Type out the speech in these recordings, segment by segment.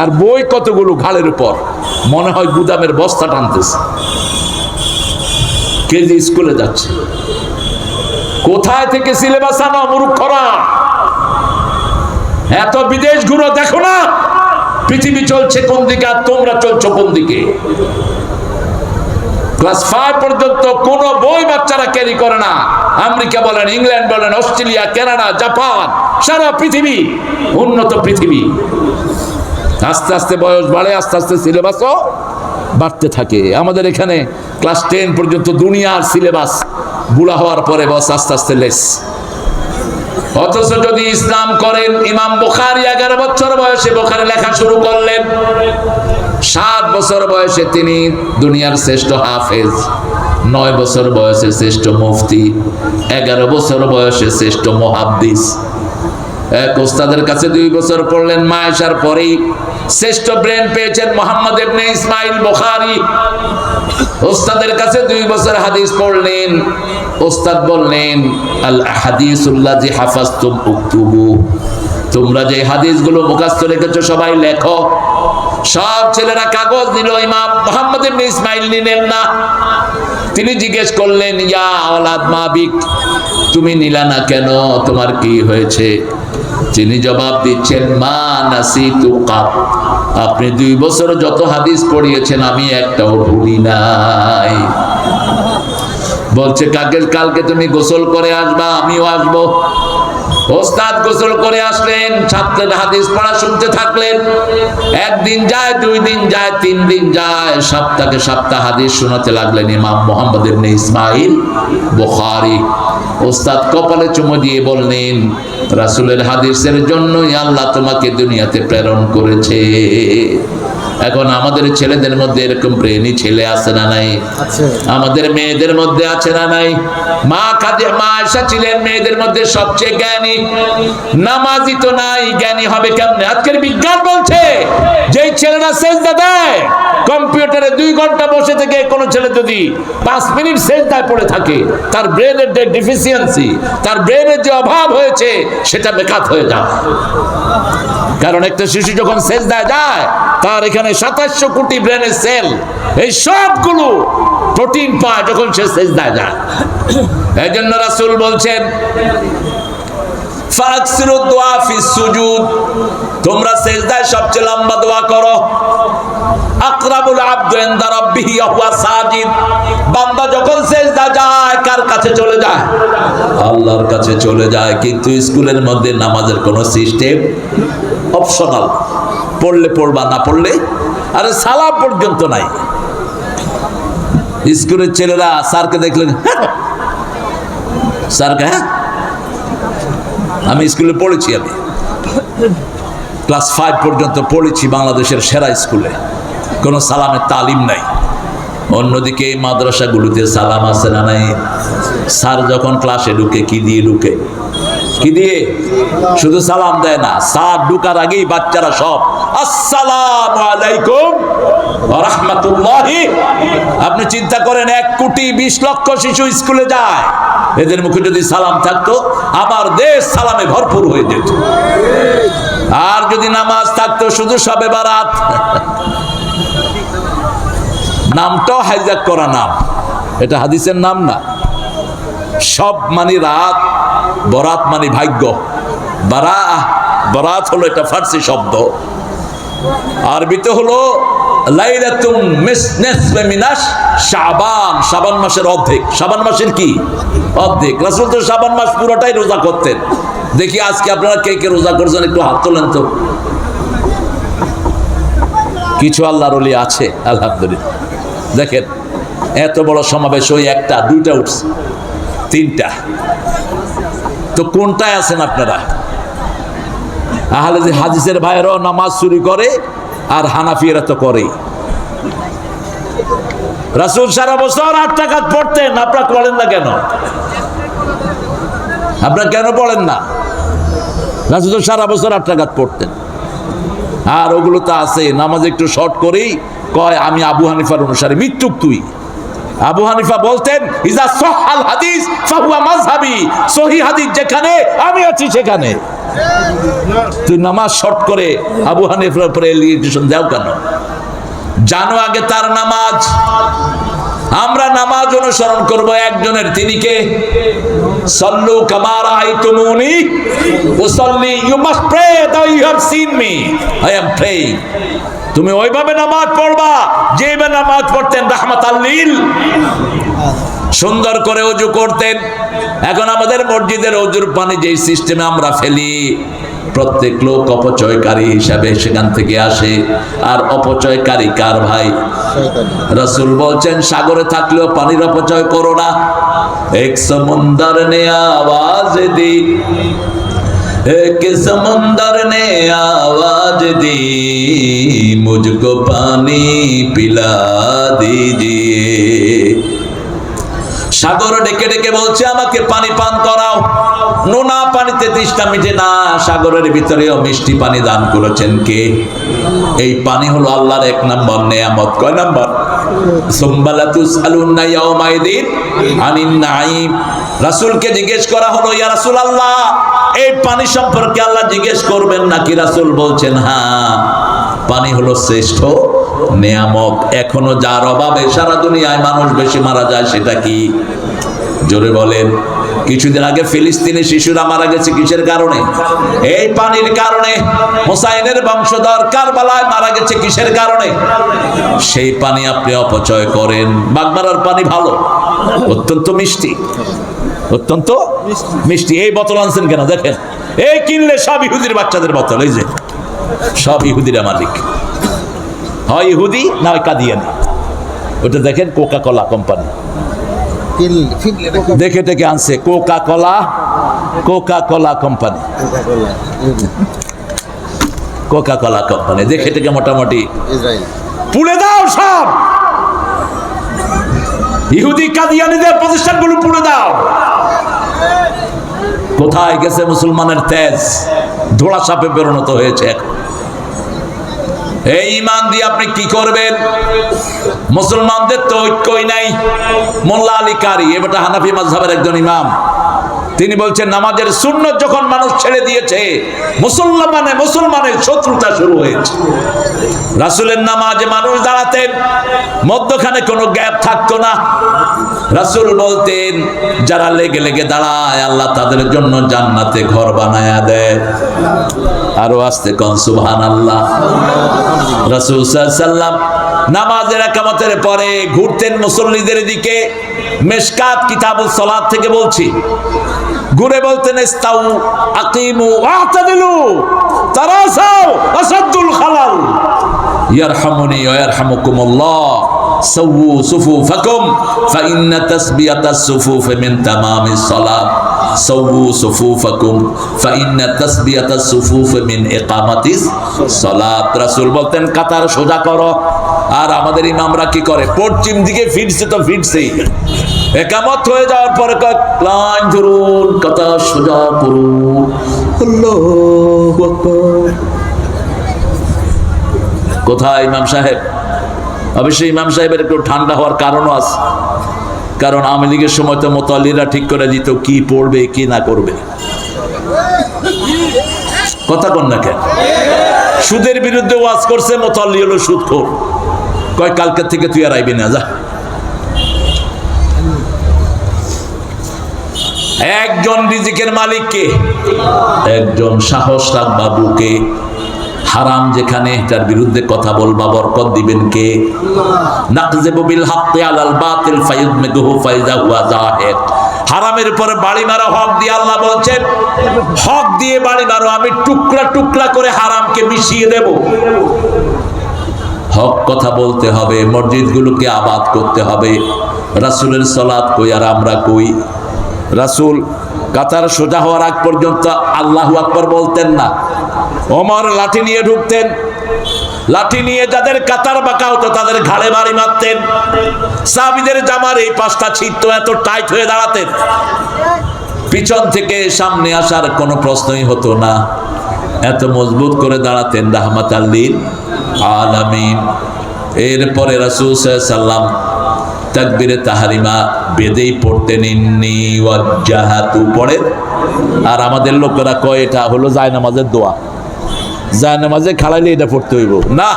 আর বই কতগুলো ঘাড়ের উপর? মনে হয় গুদামের বস্তা টানতেছে। কেজি স্কুলে যাচ্ছে। কোথায় থেকে সিলেবাস আনো মূর্খরা? এত বিদেশ ঘুরো দেখো না। পৃথিবী চলছে কোন দিকে আর তোমরা চলছো কোন দিকে? ক্লাস ফাইভ পর্যন্ত কোনো বই বাচ্চারা ক্যারি করে না। আমেরিকা বলেন, ইংল্যান্ড বলেন, অস্ট্রেলিয়া, কানাডা, জাপান, সারা পৃথিবী, উন্নত পৃথিবী। আস্তে আস্তে বয়স বাড়ে, আস্তে আস্তে সিলেবাসও বাড়তে থাকে। আমাদের এখানে ক্লাস টেন পর্যন্ত দুনিয়ার সিলেবাস বুড়া হওয়ার পরে বস আস্তে আস্তে লেস অথচ যদি ইসলাম করেন, ইমাম বুখারি এগারো বছর বয়সে বোখারি লেখা শুরু করলেন। সাত বছর বয়সে তিনি দুনিয়ার শ্রেষ্ঠ হাফেজ, নয় বছর বয়সে শ্রেষ্ঠ মুফতি, এগারো বছর বয়সে শ্রেষ্ঠ মহাদ্দিস। এক ওস্তাদের কাছে দুই বছর পড়লেন, মায়েশার পরেই শ্রেষ্ঠ ব্রেন পেয়েছেন মোহাম্মদ ইবনে ইসমাইল বুখারী। ওস্তাদের কাছে দুই বছর হাদিস পড়লেন। ওস্তাদ বললেন, আল হাদিসুল্লাহ হাফাজতুম উক্তুবু তোমরা যে হাদিসগুলো মুখস্থ রেখেছো সবাই লেখো। সব ছেলেরা কাগজ নিল ইসমাইল নিলেন না। তিনি জিজ্ঞেস করলেন, ইয়া তুমি নিলা না কেন? তোমার কি হয়েছে? তিনি জবাব দিচ্ছেন, মা নাসি কাপ আপনি দুই বছর যত হাদিস পড়িয়েছেন, আমি একটাও ভুলি নাই। বলছে কাকে কালকে তুমি গোসল করে আসবা, আমিও আসব। ওস্তাদ গোসল করে আসলেন, ছাত্রের হাদিস পড়া শুনতে থাকলেন। একদিন যায়, দুই দিন যায়, তিন দিন যায় সপ্তাহে সপ্তাহ হাদিস শোনাতে লাগলেন ইমাম মোহাম্মদ ইবনে ইসমাইল বুখারী। ওস্তাদ কপালে চুমো দিয়ে বললেন, রাসূলের হাদিসের জন্যই আল্লাহ তোমাকে দুনিয়াতে প্রেরণ করেছে। এখন আমাদের ছেলেদের মধ্যে এরকম ব্রেনই ছেলে আছে না নাই? আমাদের মেয়েদের মধ্যে আছে না নাই? মা খাদে মা আয়সা ছিলেন মেয়েদের মধ্যে সবচেয়ে জ্ঞানী। নামাজি তো নাই জ্ঞানী হবে কেমনে? আজকের বিজ্ঞান বলছে যেই ছেলেরা সেজদা দেয় কম্পিউটারে দুই ঘণ্টা বসে থেকে কোনো ছেলে যদি পাঁচ মিনিট সেজদায় পড়ে থাকে তার ব্রেনের যে ডিফিসিয়েন্সি তার ব্রেনের যে অভাব হয়েছে সেটা বেকাত হয়ে যায়। কারণ একটা শিশু যখন সেজদায় যায় তার এখানে সাতাশশো কোটি ব্রেনের সেল এই সবগুলো প্রোটিন পায় যখন সে সেজদায় যায় এই জন্য রাসুল বলছেন তোমরা সেজদায় সবচেয়ে লম্বা দোয়া করো। আকরাবুল আব্দু ইনদা রাব্বিহি ওয়া সাজিদ। বান্দা যখন সেজদা যায়, কার কাছে চলে যায়? আল্লাহর কাছে চলে যায়। কিন্তু স্কুলের মধ্যে নামাজের কোনো সিস্টেম অপশনাল। পড়লে পড়বা, না পড়লে? আরে সালাম পর্যন্ত নাই। স্কুলের ছেলেরা স্যারকে দেখলেন হ্যাঁ স্যারকে হ্যাঁ আমি স্কুলে পড়েছি আমি। ক্লাস ফাইভ পর্যন্ত পড়েছি বাংলাদেশের সেরা স্কুলে। কোনো সালামের তালিম নাই। অন্যদিকে এই মাদ্রাসাগুলোতে সালাম আছে না নাই? স্যার যখন ক্লাসে ঢুকে, কি দিয়ে ঢুকে? কি দিয়ে? শুধু সালাম দেয় না, স্যার ঢুকার আগেই বাচ্চারা সব, আসসালাম আলাইকুম রাহমাতুল্লাহি। আপনি চিন্তা করেন, এক কোটি বিশ লক্ষ শিশু স্কুলে যায়। এদের মুখে যদি সালাম থাকতো, আমার দেশ সালামে ভরপুর হয়ে যেত। আর যদি নামাজ থাকতো, শুধু সবে বারাত। নামটাও হাইজাক করা নাম। এটা হাদিসের নাম না। সব মানে রাত, বরাত মানে ভাগ্য। বারা বরাত হলো এটা ফার্সি শব্দ। আরবিতে হলো মাসের অর্ধেক। মাসের কি? অর্ধেক। তো মাস পুরোটাই রোজা দেখি আজকে আপনারা কে কে রোজা করছেন একটু তোলেন তো। কিছু আল্লাহর আছে, আলহামদুলিল্লাহ। দেখেন, এত বড় সমাবেশ ওই একটা, দুইটা উঠছে, তিনটা। তো কোনটায় আছেন আপনারা? আহলে যে হাদিসের ভাইয়েরাও নামাজ চুরি করে, আর হানাফিয়েরা তো করেই। রাসুল সারা বছর আট টাকা পড়তেন, আপনারা পড়েন না কেন? আপনারা কেন পড়েন না? রাসুল সারা বছর আট টাকা পড়তেন। আর ওগুলো তো আছে, নামাজ একটু শর্ট করেই কয়, আমি আবু হানিফার অনুসারে মৃত্যুক তুই। আবু হানিফা বলতেন সহি যেখানে, আমি আছি সেখানে। তুই নামাজ শর্ট করে আবু হানিফার উপরে এলিগেশন দাও কেন? জানো আগে তার নামাজ? আমরা নামাজ অনুসরণ করব একজনের, তিনি কে? সল্লু কামার আই তুমুনি ওসল্লি you must pray do you have seen me. I am praying. তুমি ওইভাবে নামাজ পড়বা যেভাবে নামাজ পড়তেন রাহমাত আল্লিল সুন্দর করে অজু করতেন এখন আমাদের মসজিদের অজুর পানি যেই সিস্টেমে আমরা ফেলি প্রত্যেক লোক অপচয়কারী হিসাবে সেখান থেকে আসে আর অপচয়কারী কার ভাই রসুল বলছেন সাগরে থাকলেও পানির অপচয় করো না এক সমুন্দর নে আওয়াজ দি एक समंदर ने आवाज दी मुझको पानी पिला दीजिए সাগর ডেকে ডেকে বলছে, আমাকে পানি পান করাও। নোনা পানিতে তৃষ্ণা মিটে না, সাগরের ভিতরেও মিষ্টি পানি দান করেছেন কে? এই পানি হলো আল্লাহর এক নম্বর নেয়ামত। কয় নম্বর? জিজ্ঞেস করা হলো, ইয়া আল্লাহ এই পানি সম্পর্কে আল্লাহ জিজ্ঞেস করবেন নাকি? রাসুল বলছেন হ্যাঁ পানি হলো শ্রেষ্ঠ নেয়ামত। এখনও যার অভাবে সারা দুনিয়ায় মানুষ বেশি মারা যায়, সেটা কি? জোরে বলেন। কিছুদিন আগে ফিলিস্তিনি শিশুরা মারা গেছে কিসের কারণে? এই পানির কারণে। হোসাইনের বংশধর কারবালায় মারা গেছে কিসের কারণে? সেই পানি আপনি অপচয় করেন। বাগমারার পানি ভালো, অত্যন্ত মিষ্টি অত্যন্ত মিষ্টি। এই বোতল আনছেন কেন? দেখেন। এই কিনলে সব ইহুদির বাচ্চাদের বোতল, এই যে। সব ইহুদিরা মালিক। হয় ইহুদি না হয় কাদিয়ানি। ওটা দেখেন কোকা কলা কোম্পানি দেখে দেখে আনছে কোকা কলা কোকা কলা কোম্পানি কোকা কলা কোম্পানি দেখে দেখে মোটামুটি। পুড়ে দাও সব! ইহুদি কাদিয়ানিদের প্রতিষ্ঠানগুলো পুড়ে দাও। কোথায় গেছে মুসলমানের তেজ? ধোড়া সাপে পরিণত হয়েছে এখন। এই ইমান দিয়ে আপনি কি করবেন? মুসলমানদের তো ঐক্যই নাই। মোল্লা আলী কারি এবারটা হানাফি মাজহাবের একজন ইমাম। তিনি বলছেন, নামাজের শূন্য যখন মানুষ ছেড়ে দিয়েছে, মুসলমানে মুসলমানের শত্রুতা শুরু হয়েছে। রাসুলের নামাজে মানুষ দাঁড়াতেন, মধ্যখানে কোনো গ্যাপ থাকতো না। রাসুল বলতেন, যারা লেগে লেগে দাঁড়ায়, আল্লাহ তাদের জন্য জান্নাতে ঘর বানায়া দেয় আরও আসতে কন সুবহান আল্লাহ রাসুল সাল্লাম নামাজের একামতের পরে ঘুরতেন মুসল্লিদের দিকে। মেশকাত কিতাবুল সলাদ থেকে বলছি, ঘুরে বলতেন, ইস্তাউ, আকিমু ওয়াতাদিলু তারাসাউ আসাদুল খালাল সাওউ সুফুফাকুম ফাইন্না তাসবিয়াতাস সুফুফ মিন তামামিস সালাত। সাওউ সুফুফাকুম ফাইন্না তাসবিয়াতাস সুফুফ মিন ইকামাতিস সালাত। রাসূল বলতেন, কাতার সোজা করো। আর আমাদের ইমামরা কি করে? পশ্চিম দিকে ফিরছে তো ফিরছেই। একামত হয়ে যাওয়ার পরে কয়, লাইন ধরুন, কাতার সোজা করুন। কোথায় ইমাম সাহেব? অবশ্যই ইমাম সাহেবের একটু ঠান্ডা হওয়ার কারণও আছে। কারণ আওয়ামী লীগের সময় তো মোতাল্লিরা ঠিক করে দিত কি পড়বে, কি না করবে। কথা কন না কেন? সুদের বিরুদ্ধে ওয়াজ করছে মোতাল্লি হলো সুদখোর। কয় কালকে থেকে তুই আর আইবি না, যা। একজন রিজিকের মালিককে, একজন সাহস রাখবা বুকে হারাম যেখানে তার বিরুদ্ধে কথা বলবা বরকত দিবেন কে? নাকজেবু বিল আলাল বাতিল ফায়ুদমিগুহু ফাইজা হুয়া জাহিক হারামের উপরে বাড়ি মারো হক দিয়ে আল্লাহ বলছেন, হক দিয়ে বাড়ি মারো, আমি টুকরা টুকরা করে হারামকে মিশিয়ে দেব। হক কথা বলতে হবে, মসজিদগুলোকে আবাদ করতে হবে। রাসূলের সালাত কই আর আমরা কই? রাসূল কাতার সোজা হওয়ার আগ পর্যন্ত আল্লাহু আকবার বলতেন না। ওমর লাঠি নিয়ে ঢুকতেন। লাঠি নিয়ে যাদের কাতার বাঁকা হতো, তাদের ঘাড়ে বাড়ি মারতেন। সাবিদের জামার এই পাঁচটা ছিটতো এত টাইট হয়ে দাঁড়াতেন। পিছন থেকে সামনে আসার কোনো প্রশ্নই হতো না। এত মজবুত করে দাঁড়াতেন রাহমাত আল্লিন আলামিন। এরপরে রাসূল সাল্লাম তাকবিরে তাহারিমা বেদেই পড়তেন, ইন্নি ওয়াজ্জাহাতু পড়েন। আর আমাদের লোকেরা কয়, এটা হলো জায়নামাজের দোয়া। জায়নামাজে খালাইলে এটা পড়তে হইব। না,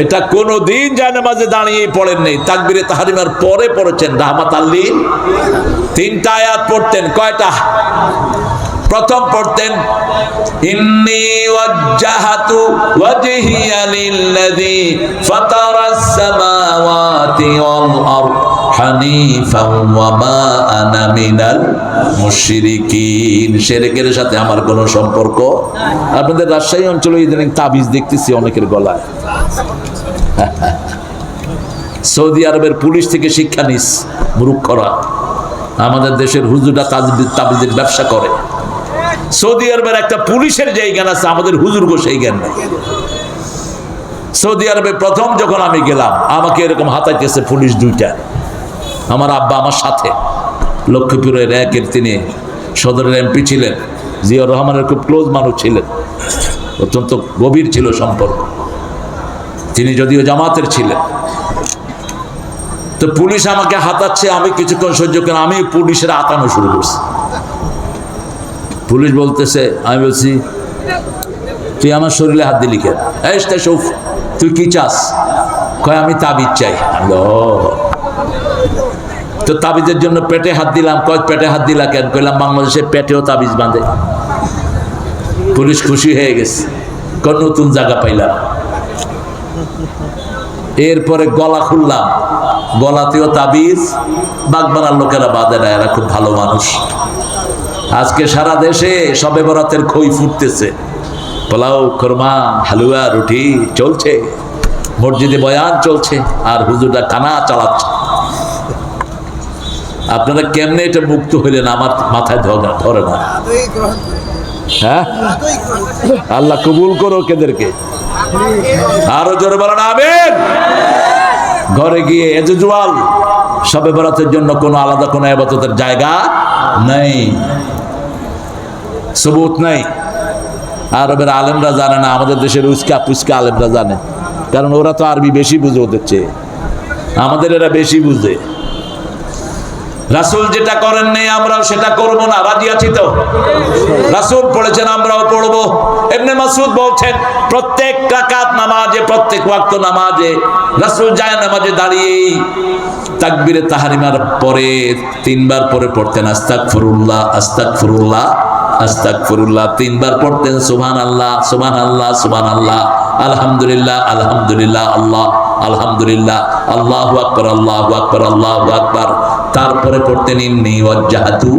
এটা কোনো দিন জায়নামাজে দাঁড়িয়ে পড়েন নেই। তাকবিরে তাহারিমার পরে পড়েছেন রাহমাত আল্লিন তিনটা আয়াত পড়তেন, কয়টা? প্রথম পড়তেন, ইন্নি ওয়াজ্জাহাতু ওয়াজহিয়া লিল্লাযী ফাতারাস সামাওয়াতি ওয়াল আরদ ওয়া মা আনা মিনাল মুশরিকিন। শিরকের সাথে আমার কোনো সম্পর্ক আপনাদের রাজশাহী অঞ্চলে ইদানিং তাবিজ দেখতেছি অনেকের গলায়। সৌদি আরবের পুলিশ থেকে শিক্ষা নিস মূর্খরা আমাদের দেশের হুজুরা তাবিজের ব্যবসা করে। সৌদি আরবের একটা পুলিশের যে জ্ঞান আছে, আমাদের হুজুরগো সেই জ্ঞান নেই। সৌদি আরবে প্রথম যখন আমি গেলাম, আমাকে এরকম হাতাইতেছে পুলিশ দুইটা। আমার আব্বা আমার সাথে। লক্ষ্মীপুরের একের তিনি সদরের এমপি ছিলেন জিয়া রহমানের খুব ক্লোজ মানুষ ছিলেন। অত্যন্ত গভীর ছিল সম্পর্ক। তিনি যদিও জামাতের ছিলেন। তো পুলিশ আমাকে হাতাচ্ছে, আমি কিছুক্ষণ সহ্য করে আমি পুলিশের আতানো শুরু করছি। পুলিশ বলতেছে, আমি বলছি, তুই আমার শরীরে হাত দিলি কেন? সৌফ তুই কি চাস? কয়, আমি তাবিজ চাই। তো তাবিজের জন্য পেটে হাত দিলাম। কয়, পেটে হাত দিলা কেন? কইলাম বাংলাদেশে পেটেও তাবিজ বাঁধে। পুলিশ খুশি হয়ে গেছে। কোন নতুন জায়গা পাইলাম। এরপরে গলা খুললাম। গলাতেও তাবিজ বাগবানার লোকেরা বাঁধে না, এরা খুব ভালো মানুষ। আজকে সারা দেশে সবে বরাতের খই ফুটতেছে। পোলাও, খরমা, হালুয়া, রুটি চলছে। মসজিদে বয়ান চলছে আর হুজুররা কানা চালাচ্ছে। আপনারা কেমনে এটা মুক্ত হইলেন? আমার মাথায় ধরে না। হ্যাঁ? আল্লাহ কবুল করো কেদেরকে আরও জোরে বলেন আবেন ঘরে গিয়ে এজুয়াল সবে বরাতের জন্য কোনো আলাদা কোনো আবাদতের জায়গা নেই। সবুত নাই। আরবের আলেমরা জানে না, আমাদের দেশের উস্কা পুস্কা আলেমরা জানে। কারণ ওরা তো আরবি বেশি বুঝে ওদের চেয়ে। আমাদের এরা বেশি বুঝে। রাসূল যেটা করেন নেই, আমরাও সেটা করব না। রাজি আছি তো? রাসূল পড়েছেন, আমরাও পড়ব। এমনি মাসুদ বলছেন, প্রত্যেক রাকাত নামাজে, প্রত্যেক ওয়াক্ত নামাজে রাসূল যায় নামাজে দাঁড়িয়ে তাকবীরে তাহারিমার পরে তিনবার পরে পড়তেন, আস্তাগফিরুল্লাহ আস্তাগফিরুল্লাহ। আস্তাগফিরুল্লাহ, তিনবার পড়তেন সুবহানাল্লাহ সুবহানাল্লাহ সুবহানাল্লাহ। আলহামদুলিল্লাহ আলহামদুলিল্লাহ, আল্লাহ, আলহামদুলিল্লাহ, আল্লাহু আকবার আল্লাহু আকবার আল্লাহু আকবার। তারপরে পড়তেন ইন্নি ওয়াজ্জাহাতু।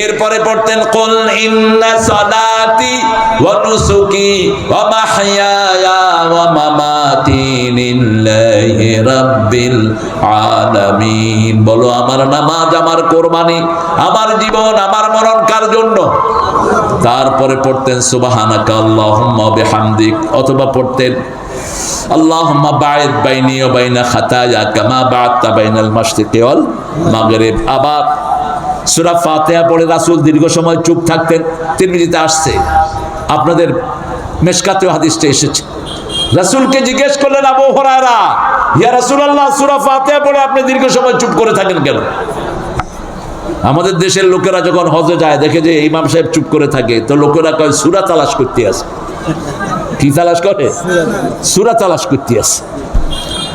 এরপরে পড়তেন, কুল ইন্না সালাতি ওয়া নুসুকি ওয়া মাহইয়ায়া ওয়া মামাতি লিল্লাহি রাব্বিল আলামিন। বলো, আমার নামাজ, আমার কুরবানি, আমার জীবন, আমার মরণ কার জন্য? তারপরে পড়তেন সুবাহানাকা আল্লাহুম্মা অথবা পড়তেন বাইনা বাইনাল রাসূল দীর্ঘ সময় চুপ থাকতেন আসছে, আপনাদের মেশকাতেও হাদিসটা এসেছে। রাসূলকে জিজ্ঞেস করলেন, আবু হুরায়রা, ইয়া রাসূলুল্লাহ, সূরা ফাতিহা পড়ে আপনি দীর্ঘ সময় চুপ করে থাকেন কেন? আমাদের দেশের লোকেরা যখন হজে যায় দেখে যে ইমাম সাহেব চুপ করে থাকে তো লোকেরা কয় সুরা তালাশ করতে আসে কি তালাশ করে? সুরা তালাশ করতে আছে।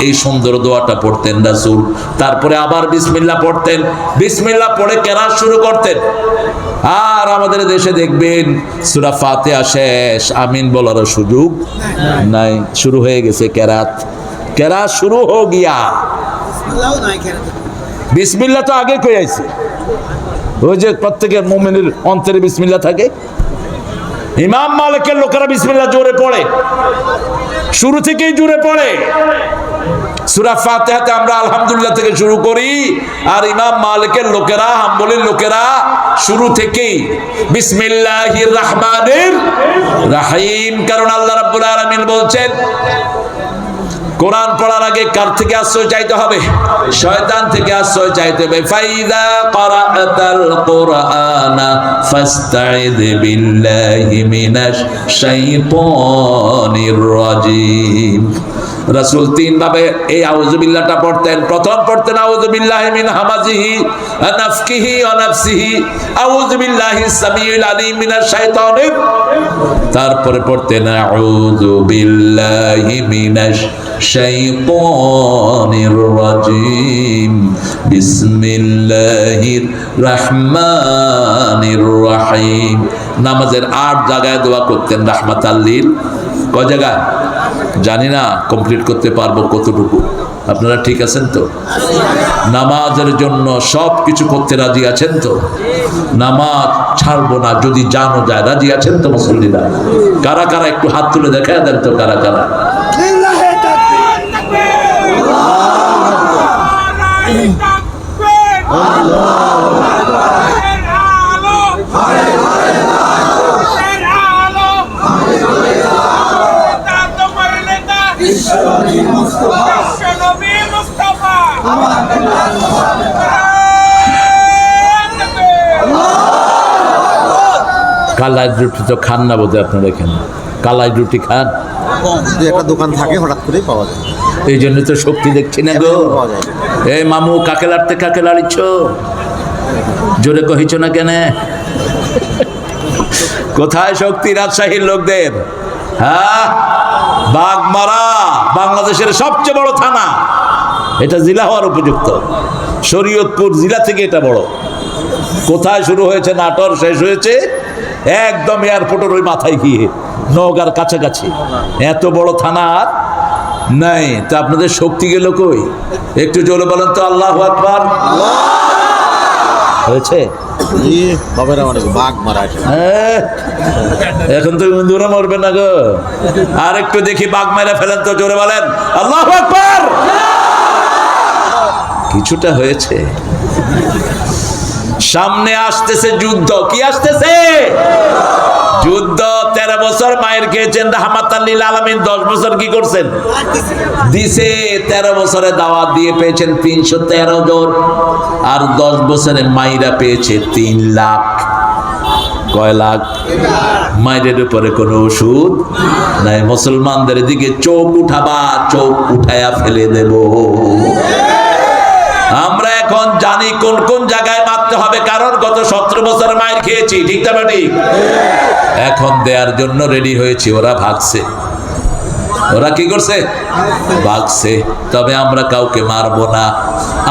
এই সুন্দর দোয়াটা পড়তেন তারপরে আবার বিসমিল্লাহ পড়তেন। বিসমিল্লাহ পড়ে শুরু করতেন। আর আমাদের দেশে দেখবেন শেষ, আমিন বলারও সুযোগ নাই। শুরু হয়ে গেছে কেরাত। কেরাত শুরু হো গিয়া। বিসমিল্লাহ তো আগে কই ওই যে প্রত্যেকের মুমিনের অন্তরে বিসমিল্লাহ থাকে। ইমাম মালিকের লোকেরা বিসমিল্লা জোরে পড়ে। শুরু থেকেই জোরে পড়ে। ফাতেহাতে আমরা আলহামদুলিল্লাহ থেকে শুরু করি। আর ইমাম মালিকের লোকেরা লোকেরা শুরু থেকেই রাহিম। কারণ আল্লাহ রাব্বুল আলামিন বলছেন কোরআন পড়ার আগে কার থেকে আশ্রয় চাইতে হবে? শয়তান থেকে আশ্রয় চাইতে হবে। ফাইদা করাতাল কোরআনা ফাস্তাইদ বিল্লাহি মিনাশ শাইতানির রাজিম। রাসূল তিন ভাবে এই আউযুবিল্লাহটা পড়তেন। প্রথম পড়তেন, আউযুবিল্লাহি মিন হামাজিহি, নাফকিহি ওয়া নাফসিহি। আউযুবিল্লাহি সামিউল আলিম মিনাশ শাইতানির। তারপরে পড়তেন আউযু বিল্লাহি মিনাশ শাইতানির রাজিম। বিসমিল্লাহির রহমানির রহিম। নামাজের আট জায়গায় দোয়া করতেন রাহমাতাল্লিল কয় জায়গায়? জানি না কমপ্লিট করতে পারব কতটুকু। আপনারা ঠিক আছেন তো? নামাজের জন্য সব কিছু করতে রাজি আছেন তো? নামাজ ছাড়বো না, যদি জানো যায়। রাজি আছেন তো মুসল্লিরা? কারা কারা একটু হাত তুলে দেখা দেন তো কারা কারা? বিশ্বনবী কালাই রুটি তো খান না বোধহয় আপনারা এখানে? কালাই রুটি খান? একটা দোকান থাকে হঠাৎ করেই পাওয়া যায়। এই জন্য তো শক্তি দেখছি না গো। এই মামু কাকে লাড়তে কাকে লাড়িছ জোরে কহিছ না কেন? কোথায় শক্তি রাজশাহীর লোকদের? হ্যাঁ? বাগমারা বাংলাদেশের সবচেয়ে বড় থানা। এটা জেলা হওয়ার উপযুক্ত। শরীয়তপুর জেলা থেকে এটা বড়। কোথায় শুরু হয়েছে? নাটোর শেষ হয়েছে। একদম এয়ারপোর্টের ওই মাথায় গিয়ে নওগাঁর কাছাকাছি। এত বড় থানা আর নাই। তা আপনাদের শক্তি গেল কই? একটু জোরে বলেন তো আল্লাহ আকবার। হয়েছে? হ্যাঁ, এখন তো মরবে না গো। আর একটু দেখি বাঘ মেরে ফেলেন তো জোরে বলেন। আল্লাহ আকবার। কিছুটা হয়েছে। সামনে আসতেছে যুদ্ধ। কি আসতেছে? যুদ্ধ, তেরো বছর মায়ের খেয়েছেন রাহমাত আল্লিল আলমিন, দশ বছর কি করছেন? দিছে, তেরো বছরে দাওয়াত দিয়ে পেয়েছেন তিনশো তেরো জন। আর দশ বছরে মাইরা পেয়েছে তিন লাখ। কয় লাখ? মায়ের উপরে কোনো ওষুধ নাই। মুসলমানদের দিকে চোখ উঠাবা, চোখ উঠায়া ফেলে দেব। এখন জানি কোন কোন জায়গায় মারতে হবে, কারণ গত সতেরো বছর মায়ের খেয়েছি, ঠিক না ঠিক এখন দেওয়ার জন্য রেডি হয়েছি, ওরা ভাগছে। ওরা কি করছে? ভাগছে। তবে আমরা কাউকে মারবো না।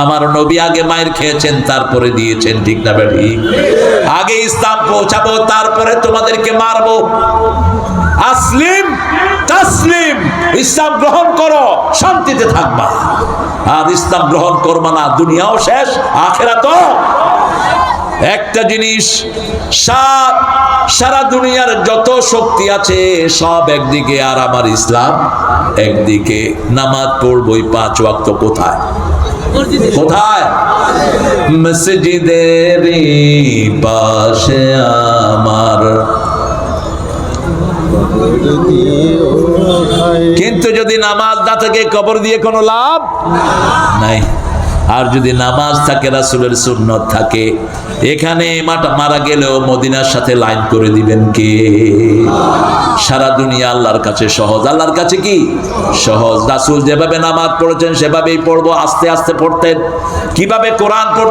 আমার নবী আগে মায়ের খেয়েছেন, তারপরে দিয়েছেন, ঠিক না বেড়ি আগে ইসলাম পৌঁছাবো, তারপরে তোমাদেরকে মারবো। আসলিম, তাসলিম, ইসলাম গ্রহণ করো, শান্তিতে থাকবা। আর ইসলাম গ্রহণ করবা না, দুনিয়াও শেষ আখেরা তো একটা জিনিস সারা দুনিয়ার যত শক্তি আছে, সব একদিকে, আর আমার ইসলাম একদিকে। নামাজ পড়বই পাঁচ ওয়াক্ত, কোথায়? কোথায়? মসজিদের পাশে আমার কিন্তু যদি নামাজ না থাকে কবর দিয়ে কোনো লাভ? নাই। আর যদি নামাজ থাকে, রাসুলের সুন্নত থাকে, এখানে মারা গেলেও মদিনার সাথে লাইন করে দিবেন কে? সারা দুনিয়া আল্লাহর কাছে সহজ। আল্লাহর কাছে কি? সহজ। রাসুল যেভাবে নামাজ পড়েছেন, সেভাবেই পড়ব। আস্তে আস্তে পড়তেন। কীভাবে কোরআন পড়তেন